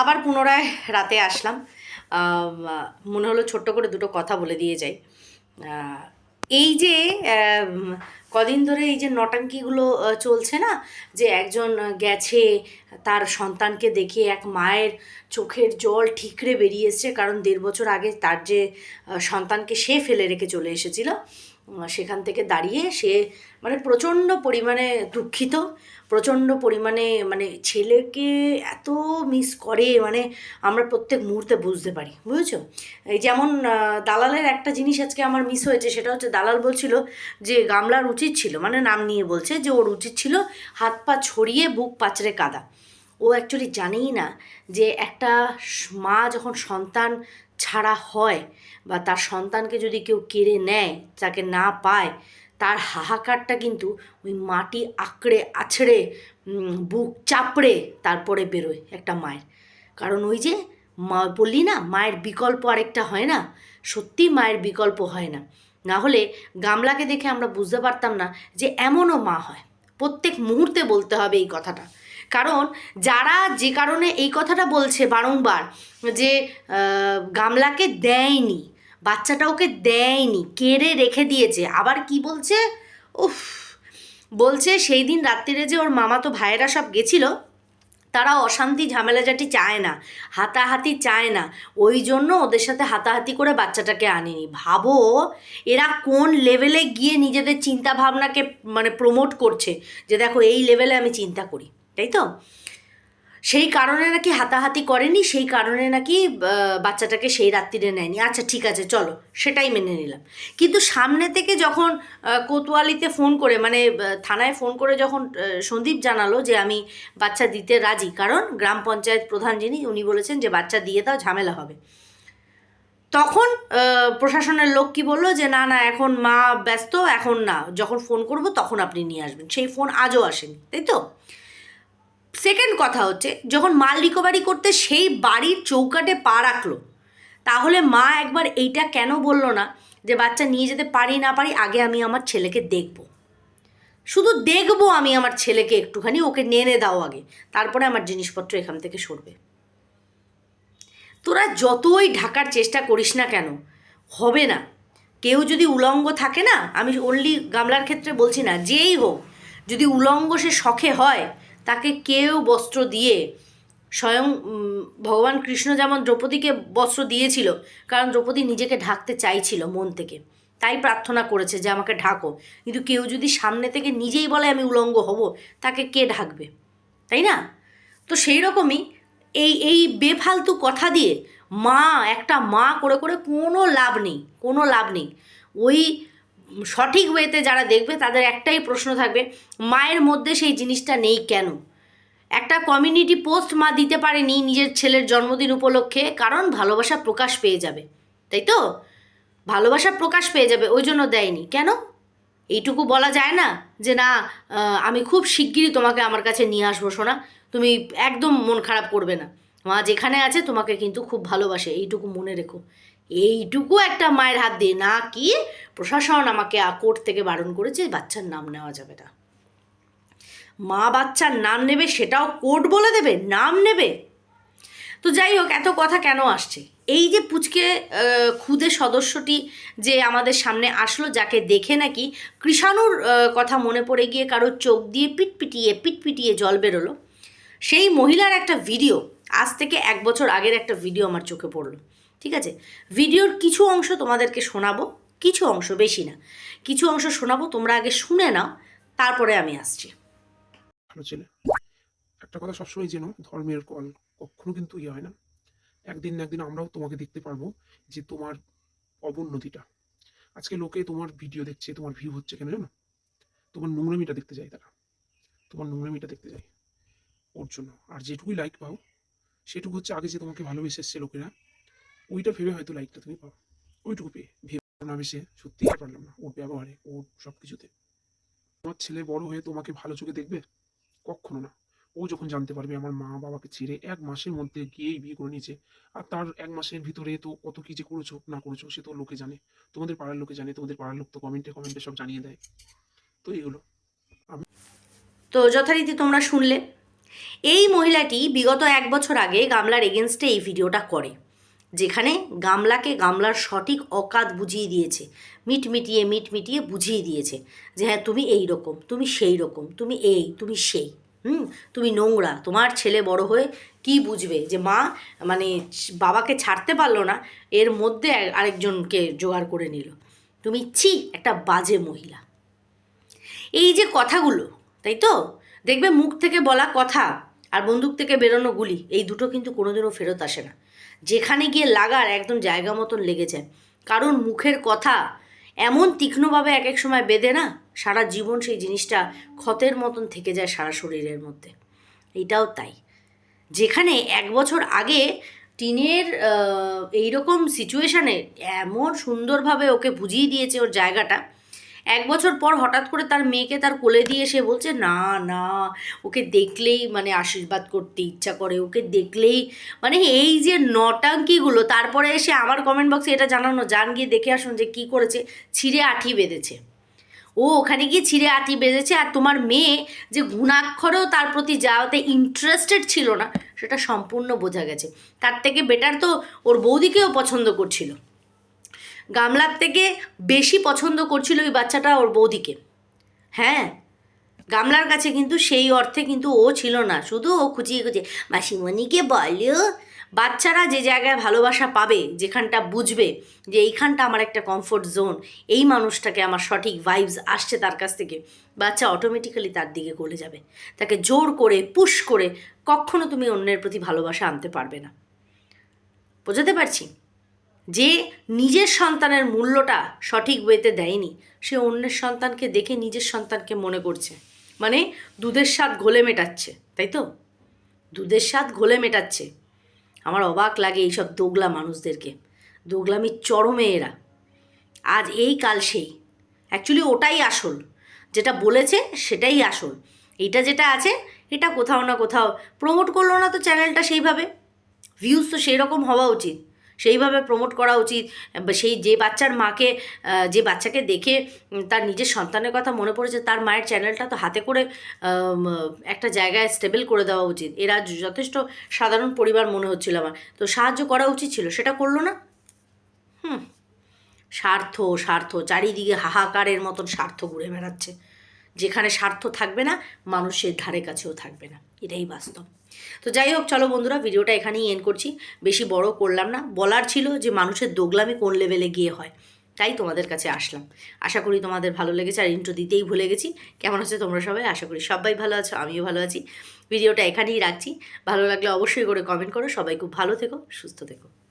আবার পুনরায় রাতে আসলাম। মনে হলো ছোট্ট করে দুটো কথা বলে দিয়ে যাই। এই যে কদিন ধরে এই যে নটাঙ্কিগুলো চলছে না, যে একজন গেছে, তার সন্তানকে দেখে এক মায়ের চোখের জল ঠিকরে বেরিয়ে এসছে, কারণ দেড় বছর আগে তার যে সন্তানকে সে ফেলে রেখে চলে এসেছিল সেখান থেকে দাঁড়িয়ে সে মানে প্রচণ্ড পরিমাণে দুঃখিত প্রচণ্ড পরিমাণে মানে ছেলেকে এত মিস করে মানে আমরা প্রত্যেক মুহূর্তে বুঝতে পারি, বুঝেছ? এই যেমন দালালের একটা জিনিস আজকে আমার মিস হয়েছে, সেটা হচ্ছে দালাল বলছিল যে গামলার উচিত ছিল মানে নাম নিয়ে বলছে যে ওর উচিত ছিল হাত পা ছড়িয়ে বুক পাচড়ে কাদা। ও অ্যাকচুয়ালি জানেই না যে একটা মা যখন সন্তান ছাড়া হয় বা তার সন্তানকে যদি কেউ কেড়ে নেয়, তাকে না পায় তার হাহাকারটা কিন্তু ওই মাটি আঁকড়ে, আছড়ে বুক চাপড়ে তারপরে বেরোয় একটা মায়ের। কারণ ওই যে মা বললি না, মায়ের বিকল্প আরেকটা হয় না? সত্যি মায়ের বিকল্প হয় না। না হলে গামলাকে দেখে আমরা বুঝতে পারতাম না যে এমনও মা হয়। প্রত্যেক মুহূর্তে বলতে হবে এই কথাটা। কারণ যারা যে কারণে এই কথাটা বলছে বারংবার যে গামলাকে দেয়নি বাচ্চাটা ওকে দেয়নি, কেড়ে রেখে দিয়েছে। আবার কি বলছে? উফ, বলছে সেই দিন রাত্রিরে যে ওর মামা তো ভাইয়েরা সব গেছিল, তারা অশান্তি ঝামেলাঝাটি চায় না, হাতাহাতি চায় না। ওই জন্য ওদের সাথে হাতাহাতি করে বাচ্চাটাকে আনেনি। ভাবো, এরা কোন লেভেলে গিয়ে নিজেদের চিন্তা ভাবনাকে মানে প্রমোট করছে যে দেখো এই লেভেলে আমি চিন্তা করি, তাই তো? সেই কারণে নাকি হাতাহাতি করেনি, সেই কারণে নাকি বাচ্চাটাকে সেই রাত্রিরে নেয়নি। আচ্ছা ঠিক আছে, চলো, সেটাই মেনে নিলাম। কিন্তু সামনে থেকে যখন কোতোয়ালিতে ফোন করে মানে থানায় ফোন করে যখন সন্দীপ জানালো যে আমি বাচ্চা দিতে রাজি, কারণ গ্রাম পঞ্চায়েত প্রধান যিনি, উনি বলেছেন যে বাচ্চা দিয়ে দাও ঝামেলা হবে। তখন প্রশাসনের লোক কি বলল যে, না না, এখন মা ব্যস্ত, এখন না, যখন ফোন করব তখন আপনি নিয়ে আসবেন। সেই ফোন আজও আসেনি, তাই তো? সেকেন্ড কথা হচ্ছে, যখন মাল রিকভারি করতে সেই বাড়ির চৌকাটে পা রাখল, তাহলে মা একবার এইটা কেন বলল না যে, বাচ্চা, নিয়ে যেতে পারি না পারি, আগে আমি আমার ছেলেকে দেখব। শুধু দেখব আমি আমার ছেলেকে একটুখানি, ওকে নেনে দাও আগে, তারপরে আমার জিনিসপত্র এখান থেকে সরবে। তোরা যতই ঢাকার চেষ্টা করিস না কেন, হবে না। কেউ যদি উলঙ্গ থাকে না, আমি অনলি গামলার ক্ষেত্রে বলছি না, যেই হোক, যদি উলঙ্গ সে শখে হয় তাকে কেউ বস্ত্র দিয়ে স্বয়ং ভগবান কৃষ্ণ যেমন দ্রৌপদীকে বস্ত্র দিয়েছিল, কারণ দ্রৌপদী নিজেকে ঢাকতে চাইছিল মন থেকে। তাই প্রার্থনা করেছে যে আমাকে ঢাকো। কিন্তু কেউ যদি সামনে থেকে নিজেই বলে আমি উলঙ্গ হব, তাকে কে ঢাকবে? তাই না? তো সেই রকমই এই এই বেফালতু কথা দিয়ে মা, একটা মা করে করে কোনো লাভ নেই, কোনো লাভ নেই। ওই সঠিক ওয়েতে যারা দেখবে, তাদের একটাই প্রশ্ন থাকবে, মায়ের মধ্যে সেই জিনিসটা নেই কেন? একটা কমিউনিটি পোস্ট মা দিতে পারেনি নিজের ছেলের জন্মদিন উপলক্ষে, কারণ ভালোবাসা প্রকাশ পেয়ে যাবে। তাই তো? ভালোবাসা প্রকাশ পেয়ে যাবে, ওই জন্য দেয়নি। কেন? এইটুকু বলা যায় না যে না আমি খুব শিগগিরই তোমাকে আমার কাছে নিয়ে আসব শোনা তুমি একদম মন খারাপ করবে না। মা যেখানে আছে তোমাকে কিন্তু খুব ভালোবাসে, এইটুকু মনে রেখো। এইটুকু একটা মায়ের হাত দিয়ে, না কি প্রশাসন আমাকে কোর্ট থেকে বারণ করেছে বাচ্চার নাম নেওয়া যাবে না। মা বাচ্চার নাম নেবে, সেটাও কোর্ট বলে দেবে, নাম নেবে। তো যাই হোক, এত কথা কেন আসছে? এই যে পুচকে খুদে সদস্যটি যে আমাদের সামনে আসলো, যাকে দেখে নাকি কৃষাণুর কথা মনে পড়ে গিয়ে কারোর চোখ দিয়ে পিটপিটিয়ে পিটপিটিয়ে জল বেরোলো, সেই মহিলার একটা ভিডিও আজ থেকে এক বছর আগের একটা ভিডিও আমার চোখে পড়ল, ঠিক আছে? ভিডিওর কিছু অংশ তোমাদেরকে শোনাবো, কিছু অংশ বেশি না, কিছু অংশ শোনাবো, তোমরা আগে শুনে নাও, তারপরে আমি আসছি। একটা কথা সবসময় যেন ধর্মের কল কখনো কিন্তু ইয়ে হয় না। একদিন না একদিন আমরাও তোমাকে দেখতে পারব যে তোমার অবনতিটা। আজকে লোকে তোমার ভিডিও দেখছে, তোমার ভিউ হচ্ছে কেন জানো? তোমার নোংরামিটা দেখতে যায় তারা। তোমার নোংরামিটা দেখতে যায় ওর জন্য। আর যেটুকুই লাইক পাও সেটুকু হচ্ছে আগে যে তোমাকে ভালোবেসে এসছে লোকেরা ওইটা ভেবে হয়তো লাইকটা তুমি পাও। ওইটুকু পেয়ে। ভেবে না বেশি সত্যিই আর পারলাম না ওর ব্যবহারে, ওর সব কিছুতে তোমার ছেলে বড় হয়ে তোমাকে ভালো চোখে দেখবে? কখনো না। ও যখন জানতে পারবে আমার মা বাবাকে ছেড়ে এক মাসের মধ্যে গিয়েই বিয়ে করে নিয়েছে, আর তার এক মাসের ভিতরে তো কত কি যে করেছ, না করেছ, সে তো লোকে জানে। তোমাদের পাড়ার লোকে জানে, তোমাদের পাড়ার লোক তো কমেন্টে কমেন্টে সব জানিয়ে দেয়। তো এগুলো তো যথারীতি তোমরা শুনলে। এই মহিলাটি বিগত এক বছর আগে গামলার এগেনস্টে এই ভিডিওটা করে, যেখানে গামলাকে গামলার সঠিক অকাত বুঝিয়ে দিয়েছে মিট মিটিয়ে মিট মিটিয়ে বুঝিয়ে দিয়েছে যে হ্যাঁ তুমি এই রকম, তুমি সেই রকম, তুমি এই, তুমি সেই, হুম, তুমি নোংরা, তোমার ছেলে বড় হয়ে কি বুঝবে যে মা মানে বাবাকে ছাড়তে পারল না, এর মধ্যে আরেকজনকে জোগাড় করে নিল। তুমি ছি, একটা বাজে মহিলা। এই যে কথাগুলো, তাই তো? দেখবে মুখ থেকে বলা কথা আর বন্দুক থেকে বেরোনো গুলি, এই দুটো কিন্তু কোনোদিনও ফেরত আসে না। যেখানে গিয়ে লাগার একদম জায়গা মতন লেগে যায়। কারণ মুখের কথা এমন তীক্ষ্ণভাবে এক এক সময় বেঁধে না, সারা জীবন সেই জিনিসটা ক্ষতের মতন থেকে যায় সারা শরীরের মধ্যে। এইটাও তাই। যেখানে এক বছর আগে টিনের এইরকম সিচুয়েশানে এমন সুন্দরভাবে ওকে বুঝিয়ে দিয়েছে ওর জায়গাটা এক বছর পর হঠাৎ করে তার মেয়েকে তার কোলে দিয়ে সে বলছে, না না, ওকে দেখলেই মানে আশীর্বাদ করতে ইচ্ছা করে, ওকে দেখলেই মানে এই যে নটাঙ্কিগুলো, তারপরে এসে আমার কমেন্ট বক্সে এটা জানানো, যান গিয়ে দেখে আসুন যে কী করেছে, ছিঁড়ে আঠি বেঁধেছে। ও ওখানে গিয়ে ছিঁড়ে আটি বেঁধেছে আর তোমার মেয়ে যে গুণাক্ষরেও তার প্রতি যাওয়াতে ইন্টারেস্টেড ছিল না, সেটা সম্পূর্ণ বোঝা গেছে। তার থেকে বেটার তো ওর বৌদিকেও পছন্দ করছিল। গামলার থেকে বেশি পছন্দ করছিল ওই বাচ্চাটা ওর বৌদিকে। হ্যাঁ গামলার কাছে কিন্তু সেই অর্থে কিন্তু ও ছিল না, শুধু ও খুঁচিয়ে খুঁচিয়ে, মাসিমণিকে বলো, বাচ্চারা যে জায়গায় ভালোবাসা পাবে, যেখানটা বুঝবে যে এইখানটা আমার একটা কমফোর্ট জোন এই মানুষটাকে আমার সঠিক ভাইবস আসছে তার কাছ থেকে, বাচ্চা অটোমেটিক্যালি তার দিকে গলে যাবে। তাকে জোর করে পুশ করে কখনো তুমি অন্যের প্রতি ভালোবাসা আনতে পারবে না। বোঝাতে পারছি? যে নিজের সন্তানের মূল্যটা সঠিক ওয়েতে দেয়নি, সে অন্যের সন্তানকে দেখে নিজের সন্তানকে মনে করছে। মানে দুধের স্বাদ ঘোলে মেটাচ্ছে, তাই তো? দুধের স্বাদ ঘোলে মেটাচ্ছে। আমার অবাক লাগে এইসব দোগলা মানুষদেরকে। দোগলামির চরমে এরা। আজ এই কাল সেই। অ্যাকচুয়ালি ওটাই আসল। যেটা বলেছে সেটাই আসল। এটা যেটা আছে, এটা কোথাও না কোথাও প্রমোট করল না তো চ্যানেলটা সেইভাবে। ভিউজ তো সেই রকম হওয়া উচিত। সেইভাবে প্রমোট করা উচিত। সেই যে বাচ্চার মাকে যে বাচ্চাকে দেখে তার নিজের সন্তানের কথা মনে পড়েছে, তার মায়ের চ্যানেলটা তো হাতে করে একটা জায়গায় স্টেবল করে দেওয়া উচিত। এরা যথেষ্ট সাধারণ পরিবার মনে হচ্ছিল আমার। তো সাহায্য করা উচিত ছিল। সেটা করল না? হুম। স্বার্থ স্বার্থ। চারিদিকে হাহাকারের মতন স্বার্থ ঘুরে বেড়াচ্ছে। যেখানে স্বার্থ থাকবে না, মানুষের ধারে কাছেও থাকবে না। এটাই বাস্তব। তো যাই হোক, চলো বন্ধুরা, ভিডিওটা এখানেই এন্ড করছি। বেশি বড় করলাম না। বলার ছিল যে মানুষের দোগলামি কোন লেভেলে গিয়ে হয়। তাই তোমাদের কাছে আসলাম। আশা করি তোমাদের ভালো লেগেছে। আর ইন্ট্রো দিতেই ভুলে গেছি। কেমন আছে তোমরা সবাই? আশা করি সবাই ভালো আছো, আমিও ভালো আছি। ভিডিওটা এখানেই রাখছি। ভালো লাগলে অবশ্যই করে কমেন্ট করো। সবাই খুব ভালো থেকো, সুস্থ থেকো।